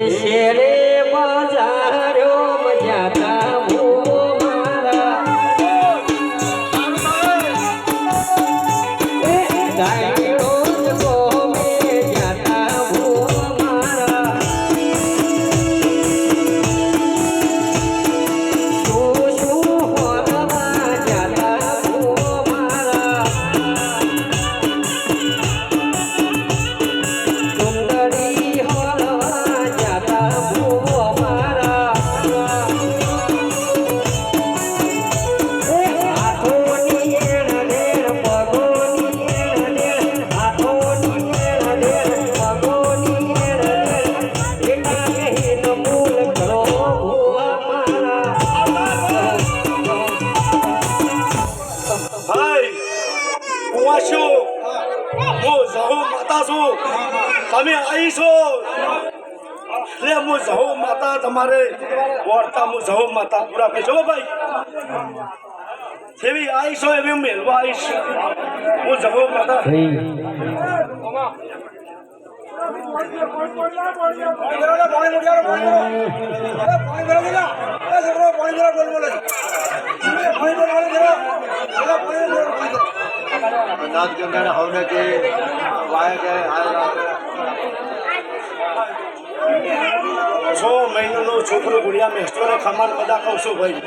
શેરે બજાર્યો મજાતા મારા ભાઈ હું છું હું જહુ માતા છું તમે અહીં છો એટલે હું જહુ માતા તમારે ઓળતા હું જહુ માતા પૂરા હો ભાઈ જેવી આવીશ હોય એવી મેળવા આવીશ હું જહુ માતા नाथ गंगा होने के वाया गए आएगा છ મહિનાનો છોકરો ગુડિયા મેસ્ટોને ખમાન બધા કહું છું ભાઈ